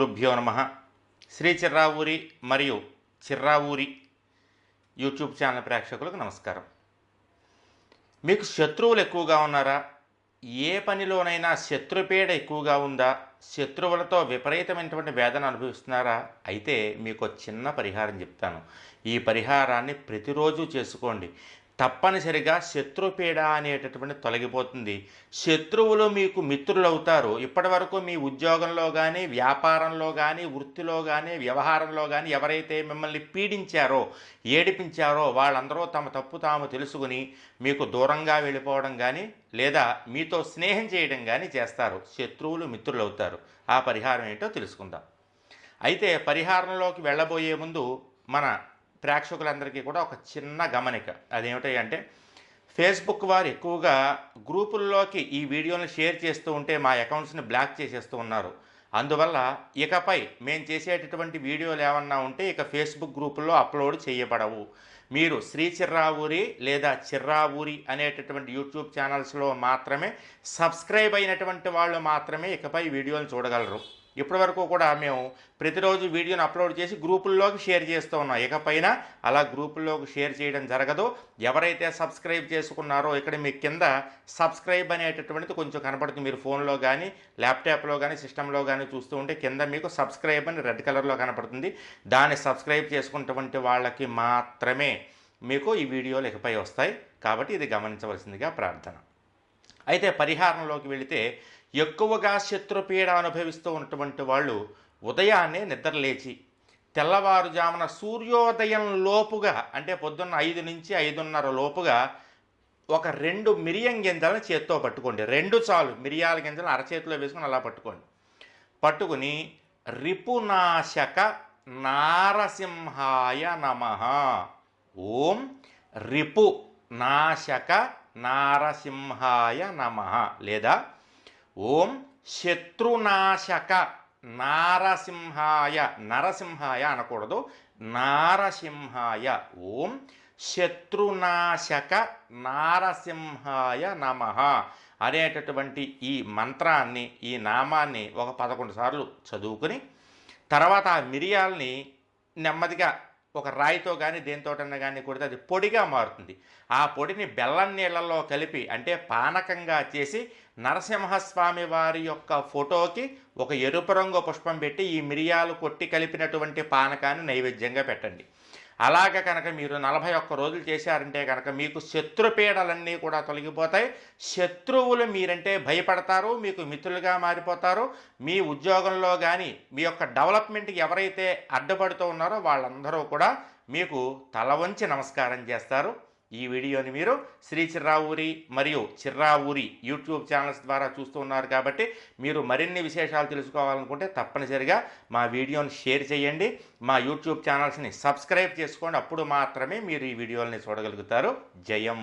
గురుభ్యో నమ. శ్రీ చిర్రావూరి మరియు చిర్రావూరి యూట్యూబ్ ఛానల్ ప్రేక్షకులకు నమస్కారం. మీకు శత్రువులు ఎక్కువగా ఉన్నారా? ఏ పనిలోనైనా శత్రుపీడ ఎక్కువగా ఉందా? శత్రువులతో విపరీతమైనటువంటి వేదన అనుభవిస్తున్నారా? అయితే మీకు చిన్న పరిహారం చెప్తాను. ఈ పరిహారాన్ని ప్రతిరోజు చేసుకోండి. తప్పనిసరిగా శత్రుపీడ అనేటటువంటి తొలగిపోతుంది. శత్రువులు మీకు మిత్రులు అవుతారు ఇప్పటివరకు మీ ఉద్యోగంలో కానీ వ్యాపారంలో కానీ వృత్తిలో కానీ వ్యవహారంలో కానీ ఎవరైతే మిమ్మల్ని పీడించారో ఏడిపించారో వాళ్ళందరూ తమ తప్పు తాము తెలుసుకుని మీకు దూరంగా వెళ్ళిపోవడం కానీ లేదా మీతో స్నేహం చేయడం కానీ చేస్తారు. శత్రువులు మిత్రులు అవుతారు ఆ పరిహారం ఏంటో తెలుసుకుందాం. అయితే పరిహారంలోకి వెళ్ళబోయే ముందు మన ప్రేక్షకులందరికీ కూడా ఒక చిన్న గమనిక. అదేమిటి అంటే ఫేస్బుక్ వారు ఎక్కువగా గ్రూపుల్లోకి ఈ వీడియోని షేర్ చేస్తూ ఉంటే మా అకౌంట్స్ని బ్లాక్ చేసేస్తూ ఉన్నారు. అందువల్ల ఇకపై మేము చేసేటటువంటి వీడియోలు ఏమన్నా ఉంటే ఇక ఫేస్బుక్ గ్రూపుల్లో అప్లోడ్ చేయబడవు. మీరు శ్రీ చిర్రావూరి లేదా చిర్రావూరి అనేటటువంటి యూట్యూబ్ ఛానల్స్లో మాత్రమే సబ్స్క్రైబ్ అయినటువంటి వాళ్ళు మాత్రమే ఇకపై వీడియోలు చూడగలరు. ఇప్పటివరకు కూడా మేము ప్రతిరోజు వీడియోని అప్లోడ్ చేసి గ్రూపుల్లోకి షేర్ చేస్తూ ఉన్నాం. ఇకపైన అలా గ్రూపుల్లోకి షేర్ చేయడం జరగదు. ఎవరైతే సబ్స్క్రైబ్ చేసుకున్నారో ఇక్కడ మీ కింద సబ్స్క్రైబ్ అనేటటువంటిది కొంచెం కనపడుతుంది. మీరు ఫోన్లో కానీ ల్యాప్టాప్లో కానీ సిస్టంలో కానీ చూస్తూ ఉంటే కింద మీకు సబ్స్క్రైబ్ అని రెడ్ కలర్లో కనపడుతుంది. దాన్ని సబ్స్క్రైబ్ చేసుకున్నటువంటి వాళ్ళకి మాత్రమే మీకు ఈ వీడియోలు ఇకపై వస్తాయి. కాబట్టి ఇది గమనించవలసిందిగా ప్రార్థన. అయితే పరిహారంలోకి వెళితే ఎక్కువగా శత్రుపీడ అనుభవిస్తూ ఉన్నటువంటి వాళ్ళు ఉదయాన్నే నిద్రలేచి తెల్లవారుజామున సూర్యోదయం లోపుగా అంటే పొద్దున్న ఐదు నుంచి ఐదున్నర లోపుగా ఒక రెండు మిరియం గింజలను చేత్తో పట్టుకోండి. రెండు చాలు. మిరియాల గింజలు అరచేతిలో వేసుకుని అలా పట్టుకోండి. పట్టుకుని రిపునాశక నారసింహాయ నమ. ఓం రిపు. నాశక నారసింహాయ నమ. లేదా ఓం శత్రునాశక నారసింహాయ నరసింహాయ అనకూడదు. నారసింహాయ ఓం శత్రునాశక నారసింహాయ నమ అనేటటువంటి ఈ మంత్రాన్ని ఈ నామాన్ని ఒక పదకొండు సార్లు చదువుకుని తర్వాత ఆ మిరియాల్ని నెమ్మదిగా ఒక రాయితో కానీ దేనితోటన్నా కానీ కొడితే అది పొడిగా మారుతుంది. ఆ పొడిని బెల్లం నీళ్ళల్లో కలిపి అంటే పానకంగా చేసి నరసింహస్వామి వారి యొక్క ఫోటోకి ఒక ఎరుపు రంగు పుష్పం పెట్టి ఈ మిరియాలు కొట్టి కలిపినటువంటి పానకాన్ని నైవేద్యంగా పెట్టండి. అలాగ కనుక మీరు నలభై ఒక్క రోజులు చేశారంటే కనుక మీకు శత్రుపీడలన్నీ కూడా తొలగిపోతాయి. శత్రువులు మీరంటే భయపడతారు మీకు మిత్రులుగా మారిపోతారు. మీ ఉద్యోగంలో కానీ మీ యొక్క డెవలప్మెంట్కి ఎవరైతే అడ్డుపడుతూ ఉన్నారో వాళ్ళందరూ కూడా మీకు తల వంచి నమస్కారం చేస్తారు. ఈ వీడియోని మీరు శ్రీ చిర్రావూరి మరియు చిర్రావూరి యూట్యూబ్ ఛానల్స్ ద్వారా చూస్తూ ఉన్నారు కాబట్టి మీరు మరిన్ని విశేషాలు తెలుసుకోవాలనుకుంటే తప్పనిసరిగా మా వీడియోని షేర్ చేయండి. మా యూట్యూబ్ ఛానల్స్ని సబ్స్క్రైబ్ చేసుకోండి. అప్పుడు మాత్రమే మీరు ఈ వీడియోని చూడగలుగుతారు. జయం.